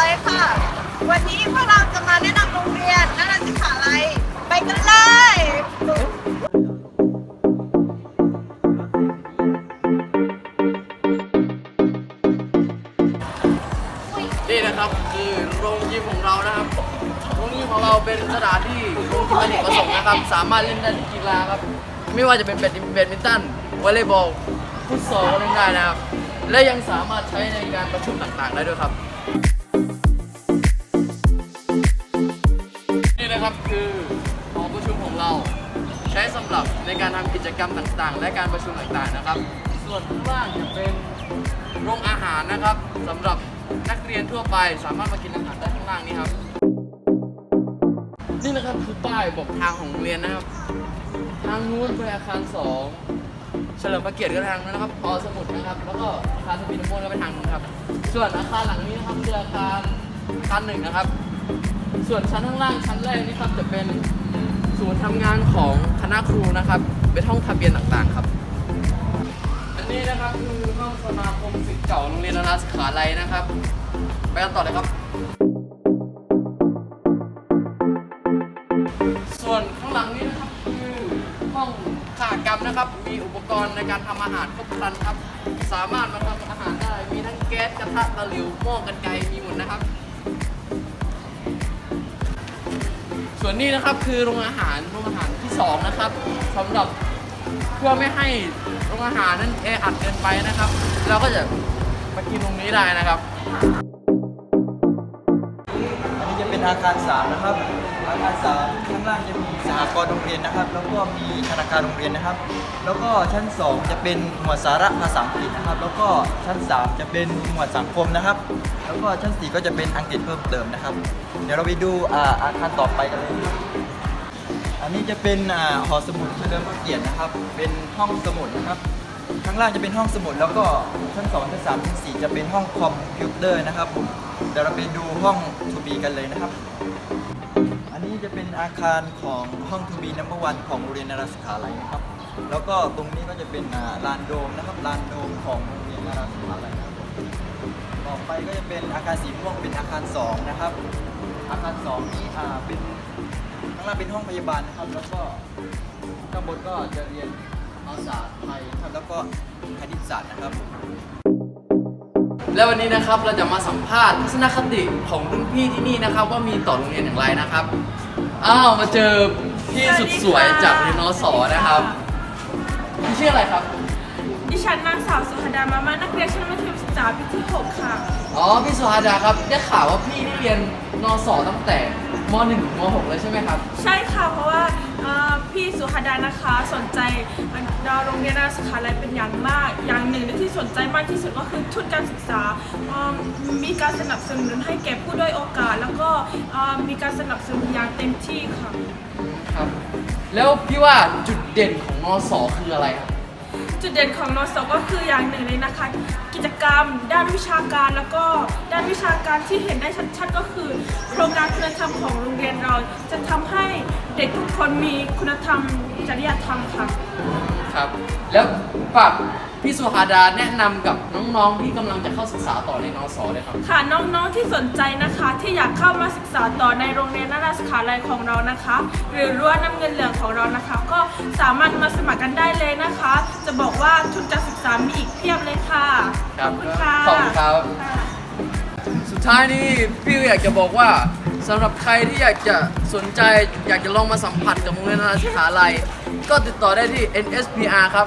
ลยค่ะ วันนี้พวกเราจะมาแนะนำโรงเรียนและเราจะขาอะไร ไปกันเลย นี่นะครับคือโรงยิมของเรานะครับ โรงยิมของเราเป็นสถานที่โรงยิมอเนประสงค์นะครับ สามารถเล่นได้ทุกกีฬาครับ ไม่ว่าจะเป็นแบดมินตันวอลเลย์บอลฟุตซอลก็เล่นได้นะครับ และยังสามารถใช้ในการประชุมต่างๆได้ด้วยครับ นะครับคือหอประชุมของเรา ใช้สำหรับในการทำกิจกรรมต่างๆ และการประชุมต่างๆนะครับ ส่วนข้างล่างจะเป็นโรงอาหารนะครับสำหรับนักเรียนทั่วไปสามารถมากินอาหารได้ข้างล่างนี้ครับนี่นะครับคือป้ายบอกทางของโรงเรียนนะครับ ทางนู้นไปอาคารสองเฉลิมพระเกียรติก็ทางนั้นนะครับอสมุดนะครับ แล้วก็อาคารสปีดโมนก็ไปทางนู้นครับ ส่วนอาคารหลังนี้นะครับคืออาคารอาคารหนึ่งนะครับ ส่วนชั้นข้างล่างชั้นแรกนี่ครับจะเป็นศูนย์ทำงานของคณะครูนะครับเป็นห้องทะเบียนต่างๆครับ อันนี้นะครับคือห้องสมาคมศิษย์เก่าโรงเรียนนานาสขาลัยนะครับ ไปกันต่อเลยครับ ส่วนข้างหลังนี้นะครับคือห้องขากรรมนะครับ มีอุปกรณ์ในการทำอาหารครบครันครับ สามารถมาทำอาหารได้ มีทั้งแก๊สกระทะตะหลิวหม้อกันไกมีหมดนะครับ ส่วนนี้นะครับคือโรงอาหารโรงอาหารที่สองนะครับสำหรับเพื่อไม่ให้โรงอาหารนั้นแออัดเกินไปนะครับ เราก็จะมากินตรงนี้ได้นะครับ อันนี้จะเป็นอาคาร3นะครับ อาคาร3ข้างล่างจะมีสหกรณ์โรงเรียนนะครับ แล้วก็มีธนาคารโรงเรียนนะครับ แล้วก็ชั้น 2 จะเป็นหมวดสาระภาษาอังกฤษนะครับ แล้วก็ชั้น 3 จะเป็นหมวดสังคมนะครับ แล้วก็ชั้น 4 ก็จะเป็นอังกฤษเพิ่มเติมนะครับ เดี๋ยวเราไปดูอาคารต่อไปกันเลยอันนี้จะเป็นหอสมุดเฉลิมพระเกียรตินะครับ เป็นห้องสมุดนะครับข้างล่างจะเป็นห้องสมุดแล้วก็ชั้น2ชั้น3ชั้น4จะเป็นห้องคอมพิวเตอร์นะครับเดี๋ยวเราไปดูห้องทูบีกันเลยนะครับ อันนี้จะเป็นอาคารของห้องทูบีนัมเบอร์วันของโรงเรียนนาราสขาลัยนะครับ แล้วก็ตรงนี้ก็จะเป็นลานโดมนะครับลานโดมของโรงเรียนนาราสขาลัยนะครับต่อไปก็จะเป็นอาคารสีม่วงเป็นอาคารสองนะครับ อาคารสองนี้อ่าเป็นข้างล่างเป็นห้องพยาบาลนะครับ แล้วก็ข้างบนก็จะเรียนภาษาไทยครับแล้วก็คณิตศาสตร์นะครับ และวันนี้นะครับเราจะมาสัมภาษณ์ทัศนคติของรุ่นพี่ที่นี่นะครับ ว่ามีต่อโรงเรียนอย่างไรนะครับอ้าวมาเจอพี่สุดสวยจากเรียนนสนะครับพี่ชื่ออะไรครับ ดิฉันนางสาวสุธดามามานักเรียนชั้นมัธยมศึกษาปีที่ 6 ค่ะ อ๋อพี่สุฮาดาครับได้ข่าวว่าพี่ได้เรียนนสตั้งแต่ม .1 ถึงม .6 เลยใช่ไหมครับ ใช่ค่ะ เพราะว่าเอ่อ พี่สุขดานะคะสนใจโรงเรียนนาสาขาลัยเป็นอย่างมาก อย่างหนึ่งที่สนใจมากที่สุดก็คือทุนการศึกษา มีการสนับสนุนให้แก่ผู้ด้อยโอกาส แล้วก็มีการสนับสนุนอย่างเต็มที่ค่ะครับ แล้วพี่ว่าจุดเด่นของนสอคืออะไรครับ จุดเด่นของนสก็คืออย่างหนึ่งเลยนะคะ กิจกรรม ด้านวิชาการแล้วก็ด้านวิชาการที่เห็นได้ชัดๆ ก็คือ โครงการคุณธรรมของโรงเรียนเรา จะทำให้เด็กทุกคนมีคุณธรรมจริยธรรมค่ะ ครับ แล้วฝาก พี่สุฮาดาแนะนำกับน้องๆที่กำลังจะเข้าศึกษาต่อในนสเลยครับ ค่ะน้องๆที่สนใจนะคะ ที่อยากเข้ามาศึกษาต่อในโรงเรียนนาราสขาลัยของเรานะคะ หรือรั้วน้ำเงินเหลืองของเรานะคะ ก็สามารถมาสมัครกันได้เลยนะคะ จะบอกว่าทุนการศึกษามีอีกเพียบเลยค่ะครับขอบคุณค่ะขอบคุณครับ ค่ะ สุดท้ายนี้พี่อยากจะบอกว่าสำหรับใครที่อยากจะสนใจอยากจะลองมาสัมผัสกับโรงเรียนนานาสาขาลัย ก็ติดต่อได้ที่ NSPR ครับ